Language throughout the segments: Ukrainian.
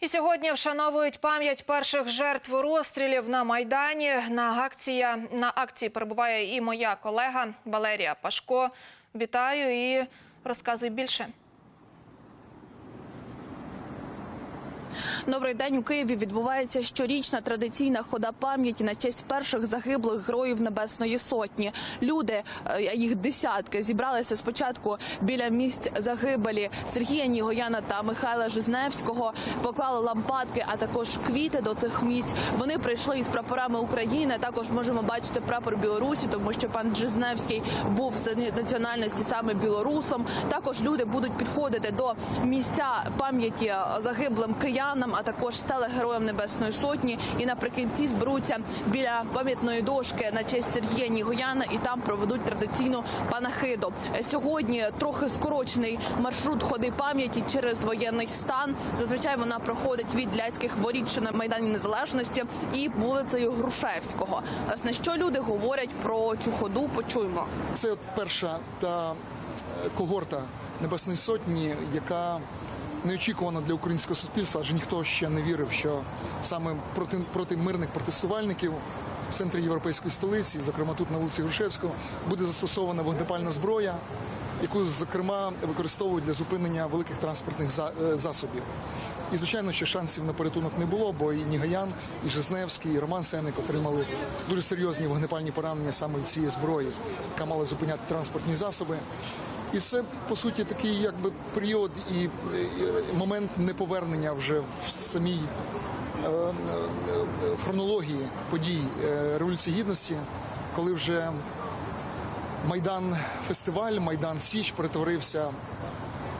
І сьогодні вшановують пам'ять перших жертв розстрілів на майдані. На акція на акції перебуває і моя колега Валерія Пашко. Вітаю і розказуй більше. Добрий день у Києві відбувається щорічна традиційна хода пам'яті на честь перших загиблих героїв Небесної Сотні. Люди, е, їх десятки, зібралися спочатку біля місць загибелі Сергія Нігояна та Михайла Жизневського, поклали лампадки, а також квіти до цих місць. Вони прийшли із прапорами України. Також можемо бачити прапор Білорусі, тому що пан Жизневський був з національності саме білорусом. Також люди будуть підходити до місця пам'яті загиблим киянам, а також стали героям Небесної Сотні. І наприкінці зберуться біля пам'ятної дошки на честь Сергія Нігояна і там проведуть традиційну панахиду. Сьогодні трохи скорочений маршрут ходи пам'яті через воєнний стан. Зазвичай вона проходить від Ляцьких воріт, що на майдані незалежності, і вулицею Грушевського. Власне, що люди говорять про цю ходу, почуємо. Це перша та е, когорта Небесної Сотні, яка неочікувана для українського суспільства, адже ніхто ще не вірив, що саме проти, проти мирних протестувальників в центрі європейської столиці, зокрема тут на вулиці Грушевського, буде застосована вогнепальна зброя, яку зокрема використовують для зупинення великих транспортних е, засобів. І звичайно, що шансів на порятунок не було, бо і Нігаян, і Жизневський, і Роман Сенник отримали дуже серйозні вогнепальні поранення саме від цієї зброї, яка мала зупиняти транспортні засоби. І це по суті такий якби період і, і момент неповернення вже в самій е, е, е, хронології подій е, Революції Гідності, коли вже Майдан фестиваль, Майдан Січ перетворився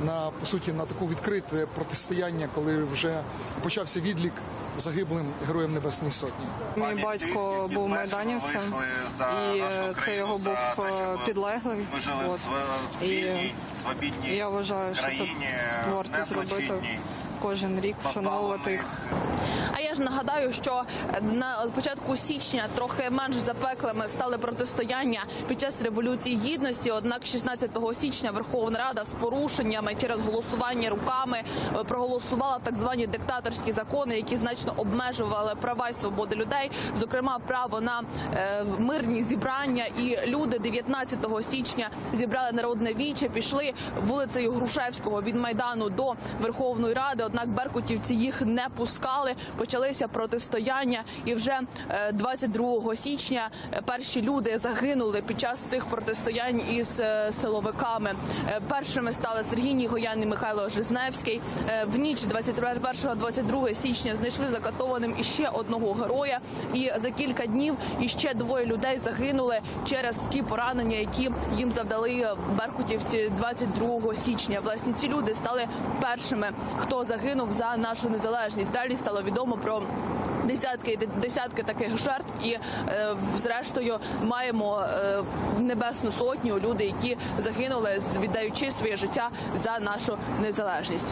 на по суті на таку відкрите протистояння, коли вже почався відлік загиблим героям Небесної Сотні. Мій батько був майданівцем, і це його був е, підлеглий. От. І Я вважаю, що це варто зробити кожен рік, вшановувати їх. А я ж нагадаю, що на початку січня трохи менш запеклими стали протистояння під час революції гідності. Однак, 16 січня Верховна Рада з порушеннями через голосування руками е, проголосувала так звані диктаторські закони, які значно обмежували права і свободи людей, зокрема право на е, мирні зібрання. І люди 19 січня зібрали народне віче, пішли вулицею Грушевського від майдану до Верховної Ради. Однак беркутівці їх не пускали. Почалися протистояння, і вже е, 22 січня е, перші люди загинули під час цих протистоянь із е, силовиками. Е, Першими стали Сергій Нігоян і Михайло Жизневський. Е, В ніч 21-22 січня знайшли закатованим іще одного героя. І за кілька днів іще двоє людей загинули через ті поранення, які їм завдали беркутівці 22 січня. Власне, ці люди стали першими, хто загинув за нашу незалежність. Далі стало відомо про десятки десятки таких жертв, і е, зрештою маємо е, небесну сотню людей, які загинули, віддаючи своє життя за нашу незалежність.